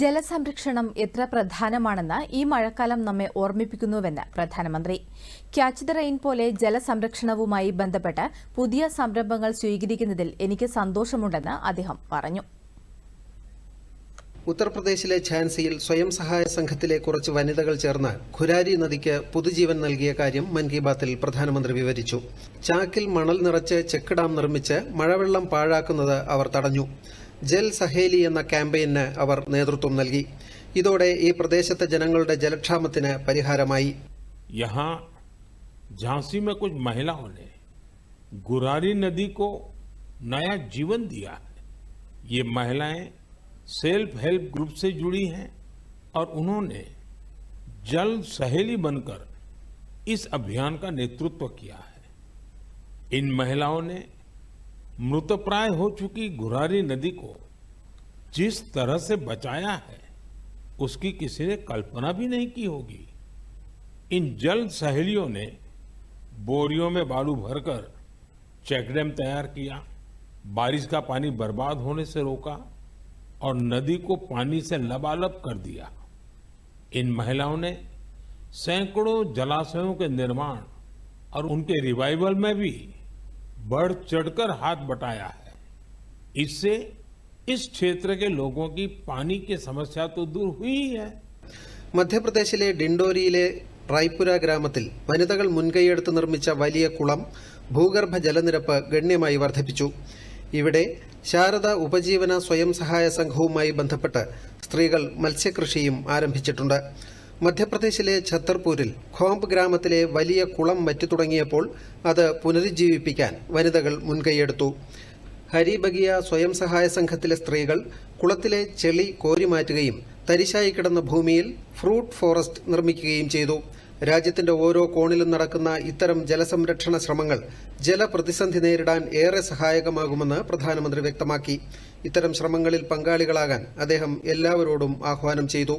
ജലസംരക്ഷണം എത്ര പ്രധാനമാണെന്ന് ഈ മഴക്കാലം നമ്മെ ഓർമ്മിപ്പിക്കുന്നുവെന്ന് പ്രധാനമന്ത്രി. ക്യാച്ച് ദ റെയിൻ പോലെ ജലസംരക്ഷണവുമായി ബന്ധപ്പെട്ട് പുതിയ സംരംഭങ്ങൾ സ്വീകരിക്കുന്നതിൽ എനിക്ക് സന്തോഷമുണ്ടെന്ന് അദ്ദേഹം പറഞ്ഞു. ഉത്തർപ്രദേശിലെ ഝാൻസിയിൽ സ്വയം സഹായ സംഘത്തിലെ കുറച്ച് വനിതകൾ ചേർന്ന് ഖുരാരി നദിക്ക് പുതുജീവൻ നൽകിയ കാര്യം മൻ കി ബാത്തിൽ പ്രധാനമന്ത്രി വിവരിച്ചു. ചാക്കിൽ മണൽ നിറച്ച് ചെക്ക് ഡാം നിർമ്മിച്ച് മഴവെള്ളം പാഴാക്കുന്നത് അവർ തടഞ്ഞു. ജൽ സഹേലി എന്ന ക്യാമ്പയിന് അവർ നേതൃത്വം നൽകി ഇതോടെ ഈ പ്രദേശത്തെ ജനങ്ങളുടെ ജലക്ഷാമത്തിന് പരിഹാരമായി यहाँ झांसी में कुछ महिलाओं ने गुरारी नदी को नया जीवन दिया है ये महिलाएं सेल्फ हेल्प ग्रुप से जुड़ी हैं और उन्होंने जल सहेली बनकर इस अभियान का नेतृत्व किया है इन महिलाओं ने मृतप्राय हो चुकी गुरारी नदी को जिस तरह से बचाया है, उसकी किसी ने कल्पना भी नहीं की होगी। इन जल सहेलियों ने बोरियों में बालू भरकर चेकडैम तैयार किया। बारिश का पानी बर्बाद होने से रोका और नदी को पानी से लबालब कर दिया। इन महिलाओं ने सैकड़ों जलाशयों के निर्माण और उनके रिवाइवल में भी बढ़ चढ़कर हाथ बटाया है इससे इस क्षेत्र के लोगों की पानी की समस्या तो दूर हुई ही है മധ്യപ്രദേശിലെ ഡിൻഡോരിയിലെ റായ്പുര ഗ്രാമത്തിൽ വനിതകൾ മുൻകൈയെടുത്ത് നിർമ്മിച്ച വലിയ കുളം ഭൂഗർഭ ജലനിരപ്പ് ഗണ്യമായി വർദ്ധിപ്പിച്ചു ഇവിടെ ശാരദ ഉപജീവന സ്വയം സഹായ സംഘവുമായി ബന്ധപ്പെട്ട് സ്ത്രീകൾ മത്സ്യകൃഷിയും ആരംഭിച്ചിട്ടുണ്ട് മധ്യപ്രദേശിലെ ഛത്തർപൂരിൽ ഖോംബ് ഗ്രാമത്തിലെ വലിയ കുളം വറ്റി തുടങ്ങിയപ്പോൾ അത് പുനരുജ്ജീവിപ്പിക്കാൻ വനിതകൾ മുൻകൈയെടുത്തു. ഹരിബഗിയ സ്വയം സഹായ സംഘത്തിലെ സ്ത്രീകൾ കുളത്തിലെ ചെളി കോരിമാറ്റുകയും തരിശായി കിടന്ന ഭൂമിയിൽ ഫ്രൂട്ട് ഫോറസ്റ്റ് നിർമ്മിക്കുകയും ചെയ്തു. രാജ്യത്തിന്റെ ഓരോ കോണിലും നടക്കുന്ന ഇത്തരം ജലസംരക്ഷണ ശ്രമങ്ങൾ ജലപ്രതിസന്ധി നേരിടാൻ ഏറെ സഹായകമാകുമെന്ന് പ്രധാനമന്ത്രി വ്യക്തമാക്കി. ഇത്തരം ശ്രമങ്ങളിൽ പങ്കാളികളാകാൻ അദ്ദേഹം എല്ലാവരോടും ആഹ്വാനം ചെയ്തു.